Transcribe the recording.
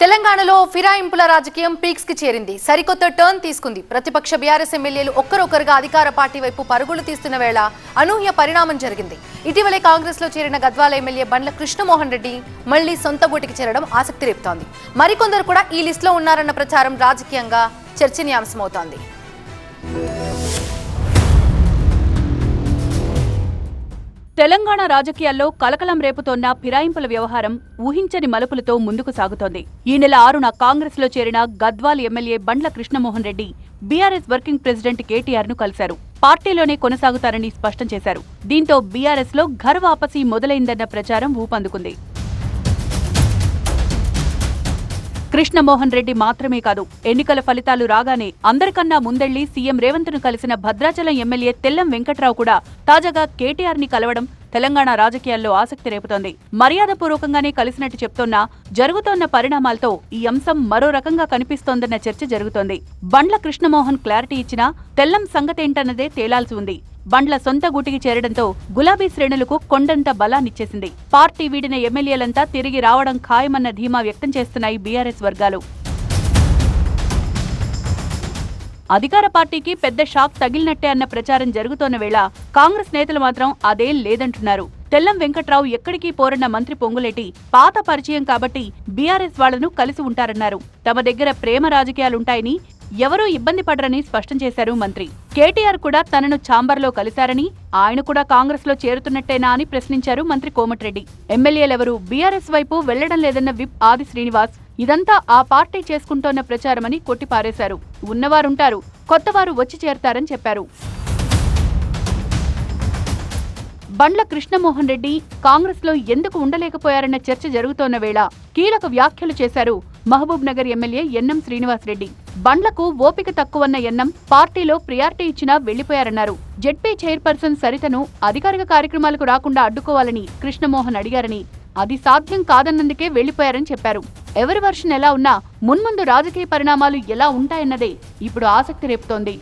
తెలంగాణలో ఫిరాయింపుల రాజకీయం పీక్స్కి చేరింది. సరికొత్త టర్న్ తీసుకుంది. ప్రతిపక్ష బీఆర్ఎస్ ఎమ్మెల్యేలు ఒక్కరొక్కరుగా అధికార పార్టీ వైపు పరుగులు తీస్తున్న వేళ అనూహ్య పరిణామం జరిగింది. ఇటీవలే కాంగ్రెస్లో చేరిన గద్వాల ఎమ్మెల్యే బండ్ల కృష్ణమోహన్ రెడ్డి మళ్ళీ సొంత గూటికి చేరడం ఆసక్తి రేపుతోంది. మరికొందరు కూడా ఈ లిస్టులో ఉన్నారన్న ప్రచారం రాజకీయంగా చర్చనీయాంశమవుతోంది. తెలంగాణ రాజకీయాల్లో కలకలం రేపుతోన్న ఫిరాయింపుల వ్యవహారం ఊహించని మలుపులతో ముందుకు సాగుతోంది. ఈ నెల ఆరున కాంగ్రెస్లో చేరిన Gadwal MLA Bandla Krishnamohan Reddy BRS working president కేటీఆర్ను కలిశారు. పార్టీలోనే కొనసాగుతారని స్పష్టం చేశారు. దీంతో బీఆర్ఎస్లో ఘర్ వాపసీ మొదలైందన్న ప్రచారం ఊపందుకుంది. కృష్ణమోహన్ రెడ్డి మాత్రమే కాదు. ఎన్నికల ఫలితాలు రాగానే అందరికన్నా ముందెళ్ళి సీఎం రేవంత్ను కలిసిన భద్రాచలం ఎమ్మెల్యే తెల్లం వెంకట్రావు కూడా తాజాగా కేటీఆర్ని కలవడం తెలంగాణ రాజకీయాల్లో ఆసక్తి రేపుతోంది. మర్యాదపూర్వకంగానే కలిసినట్టు చెప్తున్న జరుగుతోన్న పరిణామాలతో ఈ అంశం మరో రకంగా కనిపిస్తోందన్న చర్చ జరుగుతోంది. బండ్ల కృష్ణమోహన్ క్లారిటీ ఇచ్చినా తెల్లం సంగతేంటన్నదే తేలాల్సి ఉంది. బండ్ల సొంత గుటికి చేరడంతో గులాబీ శ్రేణులకు కొండంత బలాన్నిచ్చేసింది. పార్టీ వీడిన ఎమ్మెల్యేలంతా తిరిగి రావడం ఖాయమన్న ధీమా వ్యక్తం చేస్తున్నాయి బీఆర్ఎస్ వర్గాలు. అధికార పార్టీకి పెద్ద షాక్ తగిలినట్టే అన్న ప్రచారం జరుగుతోన్న వేళ కాంగ్రెస్ నేతలు మాత్రం అదేం లేదంటున్నారు. తెల్లం వెంకట్రావు ఎక్కడికి పోరన్న మంత్రి పొంగులేటి పాత పరిచయం కాబట్టి బీఆర్ఎస్ వాళ్ళను కలిసి ఉంటారన్నారు. తమ దగ్గర ప్రేమ రాజకీయాలుంటాయని ఎవరూ ఇబ్బంది పడరని స్పష్టం చేశారు మంత్రి. కేటీఆర్ కూడా తనను ఛాంబర్లో కలిశారని ఆయన కూడా కాంగ్రెస్లో చేరుతున్నట్టేనా అని ప్రశ్నించారు మంత్రి కోమటిరెడ్డి. ఎమ్మెల్యేలెవరూ బీఆర్ఎస్ వైపు వెళ్ళడం లేదన్న విప్ ఆది శ్రీనివాస్ ఇదంతా ఆ పార్టీ చేసుకుంటోన్న ప్రచారమని కొట్టిపారేశారు. ఉన్నవారుంటారు. కొత్తవారు వచ్చి చేరతారని చెప్పారు. బండ్ల కృష్ణమోహన్ రెడ్డి కాంగ్రెస్లో ఎందుకు ఉండలేకపోయారన్న చర్చ జరుగుతోన్న వేళ కీలక వ్యాఖ్యలు చేశారు మహబూబ్ నగర్ ఎమ్మెల్యే ఎన్నం శ్రీనివాస్ రెడ్డి. బండ్లకు ఓపిక తక్కువన్న ఎన్నం పార్టీలో ప్రియారిటీ ఇచ్చినా వెళ్ళిపోయారన్నారు జెడ్పీ చైర్పర్సన్ సరితను అధికారిక కార్యక్రమాలకు రాకుండా అడ్డుకోవాలని కృష్ణమోహన్ అడిగారని అది సాధ్యం కాదన్నందుకే వెళ్ళిపోయారని చెప్పారు. ఎవరి వర్షన్ ఎలా ఉన్నా మున్ముందు రాజకీయ పరిణామాలు ఎలా ఉంటాయన్నదే ఇప్పుడు ఆసక్తి రేపుతోంది.